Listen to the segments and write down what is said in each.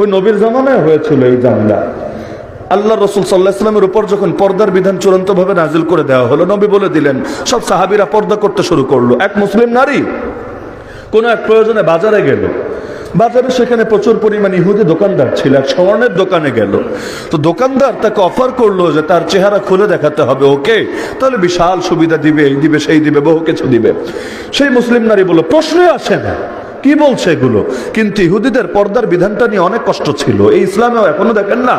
ওই নবীর জামানায় হয়েছিল এই জামলা। আল্লাহ রসুল সাল্লাহ ইসলামের উপর যখন পর্দার বিধান চূড়ান্ত ভাবে নাজিল করে দেওয়া হলো, নবী বলে দিলেন, সব সাহাবিরা পর্দা করতে শুরু করল। এক মুসলিম নারী কোনো এক প্রয়োজনে বাজারে গেল। বাজারে সেখানে প্রচুর পরিমাণ ইহুদি দোকানদার ছিল, এক স্বর্ণের দোকানে গেল। তো দোকানদার তাকে অফার করল যে তার চেহারা খুলে দেখাতে হবে ওকে, তাহলে বিশাল সুবিধা দিবে, এই দিবে, সেই দিবে, বহু কিছু দিবে। সেই মুসলিম নারী বলল, প্রশ্নই আসে না। কি বলছে এগুলো? কিন্তু ইহুদিদের পর্দার বিধানটা নিয়ে অনেক কষ্ট ছিল। এই ইসলামেও এখনও দেখেন না?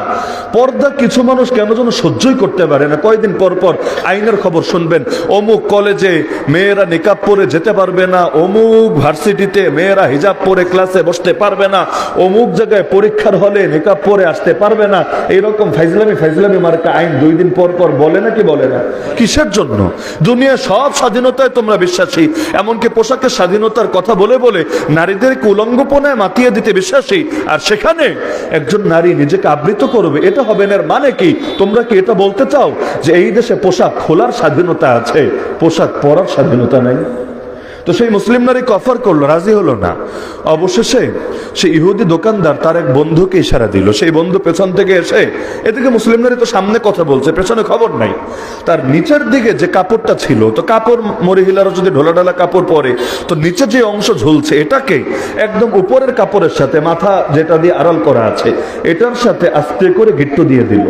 পর্দা কিছু মানুষ কেন যেন সহ্যই করতে পারে না। কয়দিন পর পর আইনের খবর শুনবেন, অমুক কলেজে মেয়েরা নিকাব পরে যেতে পারবে না, অমুক ভার্সিটিতে মেয়েরা হিজাব পরে ক্লাসে বসতে পারবে না, অমুক জায়গায় পরীক্ষার হলে নিকাব পরে আসতে পারবে না। এইরকম ফাইজলামি ফাইজলামি মার্কা আইন দুই দিন পর পর বলে না কি বলে না? কিসের জন্য? দুনিয়া সব স্বাধীনতায় তোমরা বিশ্বাসী। এমনকি পোশাকের স্বাধীনতার কথা বলে বলে নারীদেরকে কুলঙ্গপনায় মাতিয়ে দিতে বিশ্বাসী। আর সেখানে একজন নারী নিজেকে আবৃত করবে, এটা হবে না মানে কি? তোমরা কি এটা বলতে চাও যে এই দেশে পোশাক খোলার স্বাধীনতা আছে, পোশাক পরার স্বাধীনতা নাই? তো সেই মুসলিম নারী কফার করল, রাজি হলো না। অবশেষে সেই ইহুদি দোকানদার তার এক বন্ধুকে ইশারা দিল। সেই বন্ধু পেছন থেকে এসে, এদিকে মুসলিম নারী তো সামনে কথা বলছে, পেছনে খবর নাই। তার নিচের দিকে যে কাপড়টা ছিল, তো কাপড় মরিহিলারও যদি ঢোলা ঢালা কাপড় পরে, তো নিচে যে অংশ ঝুলছে, এটাকে একদম উপরের কাপড়ের সাথে মাথা যেটা দিয়ে আড়াল করা আছে, এটার সাথে আস্তে করে গিট্টু দিয়ে দিল।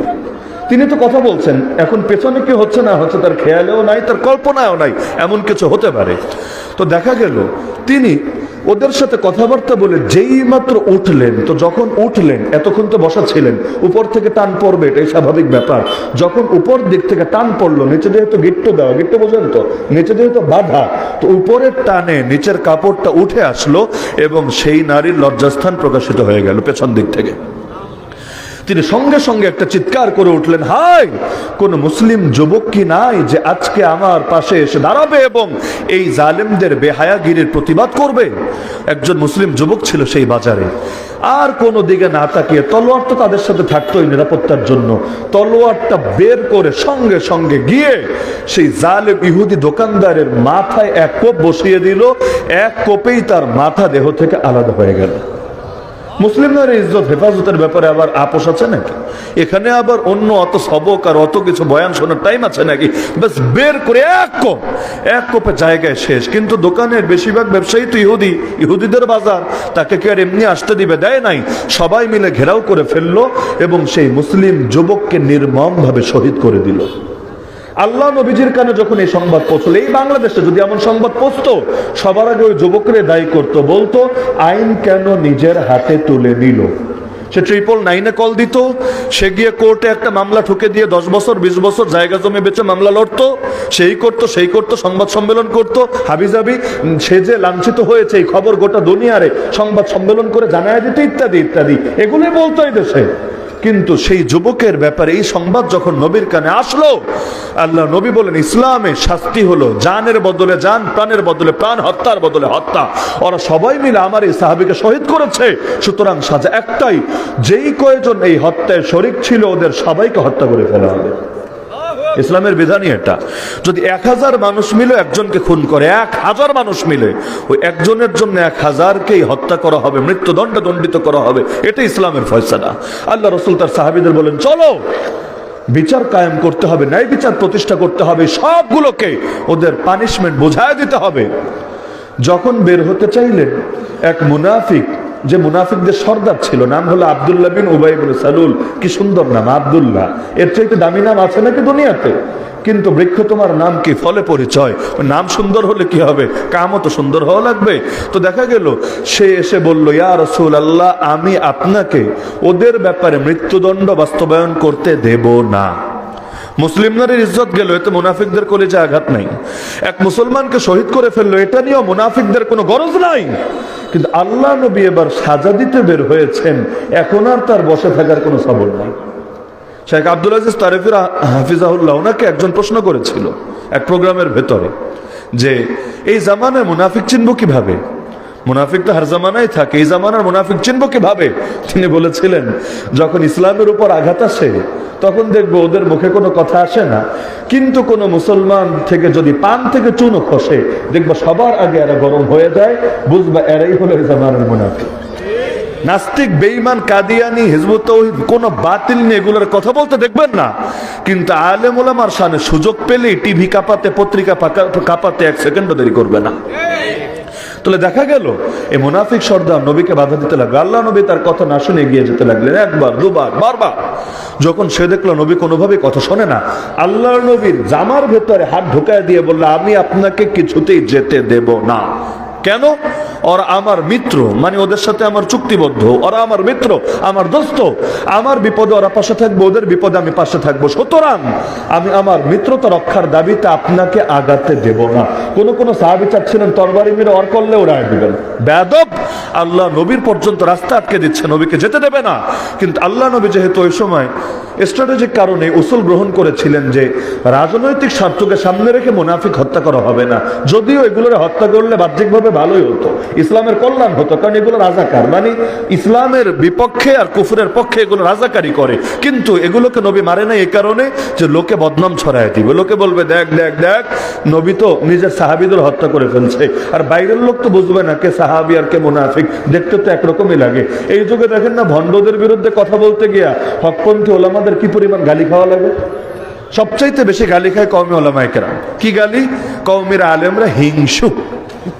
তিনি তো কথা বলছেন, এখন পেছনে কি হচ্ছে না হচ্ছে তার খেয়ালেও নাই, তার কল্পনায়ও নাই, এমন কিছু হতে পারে। তো দেখা গেল, তিনি ওদের সাথে কথাবার্তা বলে যেই মাত্র উঠলেন, তো যখন উঠলেন, এতক্ষণ তো বসা ছিলেন, উপর থেকে টান পড়বে, এটাই স্বাভাবিক ব্যাপার। যখন উপর দিক থেকে টান পড়ল, নিচে যেহেতু গিট্টু দেওয়া, গিট্টু বোঝেন তো, নিচে যেহেতু বাধা, তো উপরের টানে নিচের কাপড়টা উঠে আসলো এবং সেই নারীর লজ্জাস্থান প্রকাশিত হয়ে গেল পেছন দিক থেকে। তিনি সঙ্গে সঙ্গে একটা চিৎকার করে উঠলেন, হাই, কোন মুসলিম যুবক কি নাই যে আজকে আমার পাশে এসে দাঁড়াবে এবং এই জালেমদের বেহায়াগিরির প্রতিবাদ করবে? একজন মুসলিম যুবক ছিল সেই বাজারে। আর কোনো দিকে না তাকিয়ে তলোয়ার তো তাদের সাথে থাকতো থাকতোই নিরাপত্তার জন্য। তলোয়ারটা বের করে সঙ্গে সঙ্গে গিয়ে সেই জালেম ইহুদি দোকানদারের মাথায় এক কোপ বসিয়ে দিল, এক কোপেই তার মাথা দেহ থেকে আলাদা হয়ে গেল। মুসলিমদের ইজ্জত, হেফাজতের ব্যাপারে আবার আপোষ আছে নাকি? এখানে আবার অন্য অত সবক আর অত কিছু বয়ান শোনার টাইম আছে নাকি? বাস বের করে এক কোপ, এক কোপে জায়গায় শেষ। কিন্তু দোকানের বেশিরভাগ ব্যবসায়ী তো ইহুদি, ইহুদিদের বাজার। তাকে কি আর এমনি আসতে দিবে? দেয় নাই। সবাই মিলে ঘেরাও করে ফেলল এবং সেই মুসলিম যুবককে নির্মমভাবে শহীদ করে দিল। আল্লাহ নবীজির কানে যখন এই সংবাদ পৌঁছলো, এই বাংলাদেশে যদি এমন সংবাদ পৌঁছতো, সবার আগে ওই যুবকরে দায়ী করতো, বলতো, আইন কেন নিজের হাতে তুলে নিল? সে ট্রিপল নাইনে কল দিত, সে গিয়ে কোর্টে একটা মামলা ঠুকে দিয়ে দশ বছর, বিশ বছর জায়গা জমি বেচে মামলা লড়তো, সেই করতো সেই করতো, সংবাদ সম্মেলন করতো। হাবিজাবি সে যে লাঞ্ছিত হয়েছে, এই খবর গোটা দুনিয়ারে সংবাদ সম্মেলন করে জানায় দিত, ইত্যাদি ইত্যাদি। এগুলোই বলতো এই দেশে। কিন্তু সেই যুবকের ব্যাপারে এই সংবাদ যখন নবীর কানে আসলো, আল্লাহ নবী বলেন, ইসলামে শাস্তি হলো জানের বদলে জান, প্রাণের বদলে প্রাণ, হত্যার বদলে হত্যা। ওরা সবাই মিলে আমার এই সাহাবিকে শহীদ করেছে। সুতরাং সাজা একটাই, যেই কয়েকজন এই হত্যায় শরিক ছিল, ওদের সবাইকে হত্যা করে ফেলা হবে। ইসলামের বিধানই এটা। যদি এক হাজার মানুষ মিলে একজনকে খুন করে, এক হাজার মানুষ মিলে, ওই একজনের জন্য এক হাজারকেই হত্যা করা হবে, মৃত্যুদণ্ড দণ্ডিত করা হবে এটা ইসলামের ফয়সালা। আল্লাহ রসুল তার সাহাবিদের বলেন, চলো, বিচার কায়েম করতে হবে, ন্যায় বিচার প্রতিষ্ঠা করতে হবে, সবগুলোকে ওদের পানিশমেন্ট বোঝায় দিতে হবে। যখন বের হতে চাইলেন, এক মুনাফিক যে মুনাফিকদের সর্দার ছিল, নাম হলো আবদুল্লাহ বিন উবাইবুল সালুল। কি সুন্দর নাম, আবদুল্লাহ। এর চাইতে দামি নাম আছে নাকি দুনিয়াতে? কিন্তু বৃক্ষ তোমার নাম কি? ফলে পরিচয়। নাম সুন্দর হলে কি হবে? কামও তো সুন্দর হওয়া লাগবে। তো দেখা গেল, সে এসে বলল, ইয়া রসুল আল্লাহ আমি আপনাকে ওদের ব্যাপারে মৃত্যুদণ্ড বাস্তবায়ন করতে দেব না। মুসলিম নারীর ইজ্জত গেল এতে মুনাফিকদের কলেজে আঘাত নাই। এক মুসলমানকে শহীদ করে ফেলল, এটা নিয়েও মুনাফিকদের কোনো গরজ নাই। কিন্তু আল্লাহ নবী এবার সাজা দিতে বের হয়েছেন, এখন আর তার বসে থাকার কোনো সবর নাই। শেখ আব্দুল আজিজ তারেফির হাফিজাহুল্লাহ ওনাকে একজন প্রশ্ন করেছিল এক প্রোগ্রামের ভেতরে যে, এই জামানায় মুনাফিক চিনব কীভাবে? মুনাফিক তো হার জামানায় থাকে, এই জামানার মুনাফিক চিনব কীভাবে? তিনি বলেছিলেন, যখন ইসলামের উপর আঘাত আসে, তখন দেখব ওদের মুখে কোনো কথা আসে না। কিন্তু কোনো মুসলমান থেকে যদি পান থেকে চুনো খসে, দেখব সবার আগে এরা গরম হয়ে যায়, বুঝবা এরাই হলো জামানার মুনাফিক। নাস্তিক, বেঈমান, কাদিয়ানি, হিজবুত তৌহিদ, কোন বাতিল নিয়ে এগুলোর কথা বলতে দেখবেন না। কিন্তু আলেম ওলামার সামনে সুযোগ পেলেই টিভি কাঁপাতে, পত্রিকা কাঁপাতে এক সেকেন্ডও দেরি করবে না। তাহলে দেখা গেল। এই মুনাফিক সর্দার নবীকে বাধা দিতে লাগল। আল্লাহ নবী তার কথা না শুনে এগিয়ে যেতে লাগলেন। একবার, দুবার, বারবার। যখন সে দেখল নবী কোনোভাবেই কথা শোনে না আল্লাহ নবীর জামার ভেতরে হাত ঢুকায় দিয়ে বলল, আমি আপনাকে কিছুতেই যেতে দেব না। কেন? ওরা আমার মিত্র মানে ওদের সাথে আমার চুক্তিবদ্ধ। ওরা আমার মিত্র, আমার দোস্ত। আমার বিপদে ওরা পাশে থাকব, ওদের বিপদে আমি পাশে থাকব। সুতরাং আমি আমার মিত্রতা রক্ষার দাবিতে আপনাকে আগাতে দেব না। কোনো কোনো সাহাবি চাচ্ছিলেন তরবারি মেরে অর করলে ওরা দিবেন। বেদব আল্লাহ নবীর পর্যন্ত রাস্তা আটকে দিচ্ছে, নবীকে যেতে দেবে না। কিন্তু আল্লাহ নবী যেহেতু ওই সময় স্ট্র্যাটেজিক কারণে উসুল গ্রহণ করেছিলেন যে রাজনৈতিক স্বার্থকে সামনে রেখে মুনাফিক হত্যা করা হবে না। যদিও এগুলোর হত্যা করলে বাহ্যিকভাবে ভালোই হতো, ইসলামের কল্যাণ হতো, কারণ এগুলো রাজাকার। মানে ইসলামের বিপক্ষে আর কুফুরের পক্ষে এগুলো রাজাকারি করে। কিন্তু এগুলোকে নবী মারে না এই কারণে যে লোকে বদনাম ছড়ায় দিবে। লোকে বলবে, দেখ দেখ দেখ, নবী তো নিজের সাহাবিদের হত্যা করে ফেলছে। আর বাইরের লোক তো বুঝবে না কে সাহাবি আর কে মুনাফিক। দেখতে তো একরকমই লাগে। এই যুগে দেখেন না, ভণ্ডদের বিরুদ্ধে কথা বলতে গিয়া হকপন্থী ওলামাদের কি পরিমাণ গালি খাওয়া লাগে? সবচাইতে বেশি গালি খায় কৌমি ওলামাইকেরা কি গালি? কৌমির আলেমরা হিংসু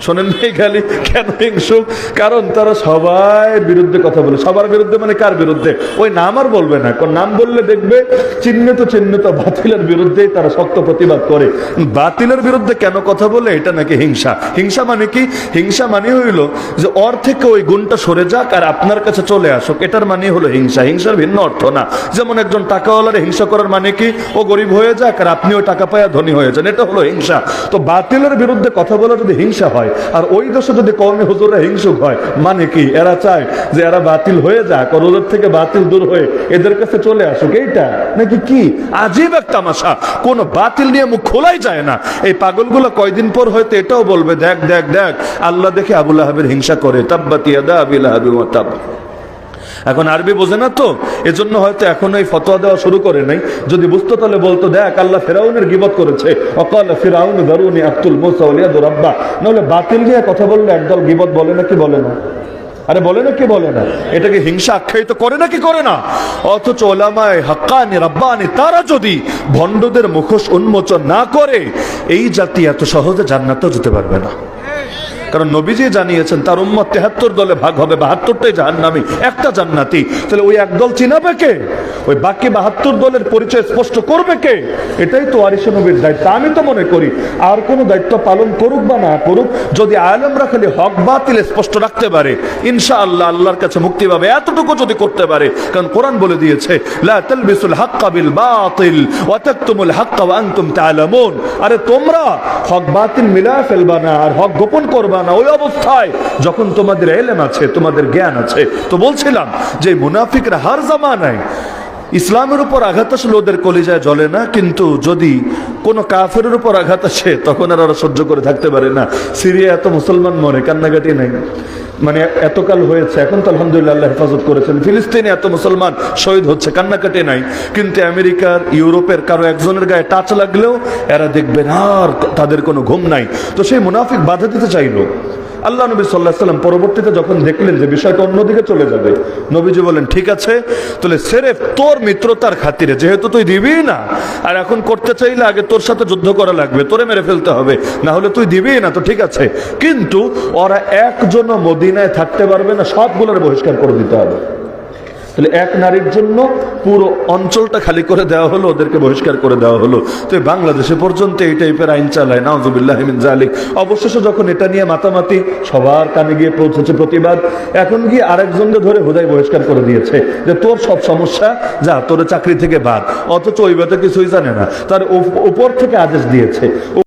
শোনেন এই গালি, কেন হিংসুক? কারণ তারা সবাই বিরুদ্ধে কথা বলে। সবার বিরুদ্ধে মানে কার বিরুদ্ধে? ওই নাম আর বলবে না। কারণ নাম বললে দেখবে চিহ্নিত চিহ্নিত বাতিলের বিরুদ্ধেই তারা শক্ত প্রতিবাদ করে। বাতিলের বিরুদ্ধে কেন কথা বলে? এটা নাকি হিংসা। হিংসা মানে কি? হিংসা মানে হইল যে ওর থেকে ওই গুণটা সরে যাক আর আপনার কাছে চলে আসুক। এটার মানে হলো হিংসা। হিংসার ভিন্ন অর্থ না। যেমন একজন টাকাওয়ালার হিংসা করার মানে কি? ও গরিব হয়ে যাক আর আপনি ওই টাকা পায়া ধনী হয়ে যান। এটা হলো হিংসা। তো বাতিলের বিরুদ্ধে কথা বলা যদি হিংসা হয়। আর ওই দেশে যদি কমে হুজুরা হিংসুক হয় মানে কি? এরা চায় যে এরা বাতিল হয়ে যাক আর ওদের থেকে বাতিল দূর হয়ে এদের কাছে চলে আসুক। এইটা নাকি কি? আজীব একটা মাসা কোন বাতিল নিয়ে মুখ খোলাই যায় না। এই পাগলগুলো কয়দিন পর হয়তো এটাও বলবে, দেখ দেখ দেখ। আল্লাহ দেখে আবুল আহাবের হিংসা করে তাব্বাতিয়াদা আবিল আহাবি তাব এখন আরবি বোঝে না তো, এজন্য হয়তো এখন এই ফতোয়া দেওয়া শুরু করে নাই। যদি বুঝতো তাহলে বলতো, দেখ, আল্লাহ ফেরাউনের গিবত করেছে। অকাল ফেরাউন দারুনি আব্দুল মুসা ওলিয়াদুর নাহলে বাতিল নিয়ে কথা বললে একদল গিবত বলে না, কি বলে না? আরে বলে না, কি বলে না? এটাকে হিংসা আখ্যায়িত করে না, কি করে না? অথচ ওলামায় হাক্কানি রাব্বানি, তারা যদি ভণ্ডদের মুখোশ উন্মোচন না করে, এই জাতি এত সহজে জান্নাতেও যেতে পারবে না। কারণ নবীজি জানিয়েছেন, তার উম্মত তেহাত্তর দলে ভাগ হবে, বাহাত্তরটাই জাহান্নামি, একটা জান্নাতি। তাহলে ওই একদল চিনাবে কে? ওই বাকি বাহাত্তর দলের পরিচয় স্পষ্ট করবে কে? এটাই তো আরিস নবীর দায়িত্ব। আমি তো মনে করি, আর কোনো দায়িত্ব পালন করুক বা না করুক, যদি আলমরা খালি হক বাতিল স্পষ্ট রাখতে পারে ইনশা আল্লাহ আল্লাহর কাছে মুক্তি পাবে, এতটুকু যদি করতে পারে। কারণ কোরআন বলে দিয়েছে, লা হাক্কা বিল বাতিল, ওয়া তাকতুমুল হাক্কা ওয়া আনতুম তাআলামুন। আরে তোমরা হক বাতিল মিলা ফেলবা না, আর হক গোপন করবা না, ওই অবস্থায় যখন তোমাদের এলেম আছে, তোমাদের জ্ঞান আছে, তো বলছিলাম যে মুনাফিকরা হার জামানায় ইসলামের উপর আঘাত আসলে ওদের কলিজায় জ্বলে না, কিন্তু যদি কোনো কাফের উপর আঘাত আসে, তখন আর ওরা সহ্য করে থাকতে পারে না। সিরিয়া এত মুসলমান মরে, কান্নাকাটি নাই। মানে এতকাল হয়েছে, এখন তো আলহামদুলিল্লাহ আল্লাহ হেফাজত করেছেন। ফিলিস্তিনে এত মুসলমান শহীদ হচ্ছে, কান্নাকাটি নাই। কিন্তু আমেরিকার, ইউরোপের কারও একজনের গায়ে টাচ লাগলেও এরা দেখবেন আর তাদের কোনো ঘুম নাই। তো সেই মুনাফিক বাধা দিতে চাইলো। আল্লাহ নবী সাল্লাহ সাল্লাম পরবর্তীতে যখন দেখলেন যে বিষয়টা অন্যদিকে চলে যাবে, নবীজি বলেন ঠিক আছে, তাহলে সেরেফ তোর মিত্রতার খাতিরে, যেহেতু তুই দিবি না, আর এখন করতে চাইলে আগে তোর সাথে যুদ্ধ করা লাগবে, তোরে মেরে ফেলতে হবে, না হলে তুই দিবি না, তো ঠিক আছে। কিন্তু ওরা একজনও মদিনায় থাকতে পারবে না, সবগুলোর বহিষ্কার করে দিতে হবে। তাহলে এক নারীর জন্য পুরো অঞ্চলটা খালি করে দেওয়া হলো, ওদেরকে বহিষ্কার করে দেওয়া হলো। তো বাংলাদেশে পর্যন্ত এই টাইপের আইন চালায়, নাউজুবিল্লাহ মিন জালিক অবশেষে যখন এটা নিয়ে মাতামাতি সবার কানে গিয়ে পৌঁছেছে প্রতিবাদ, এখন গিয়ে আরেকজনকে ধরে হুদাই বহিষ্কার করে দিয়েছে যে তোর সব সমস্যা, যা তোর চাকরি থেকে বাদ। অথচ ওই ব্যাপারে কিছুই জানে না। তার উপর থেকে আদেশ দিয়েছে।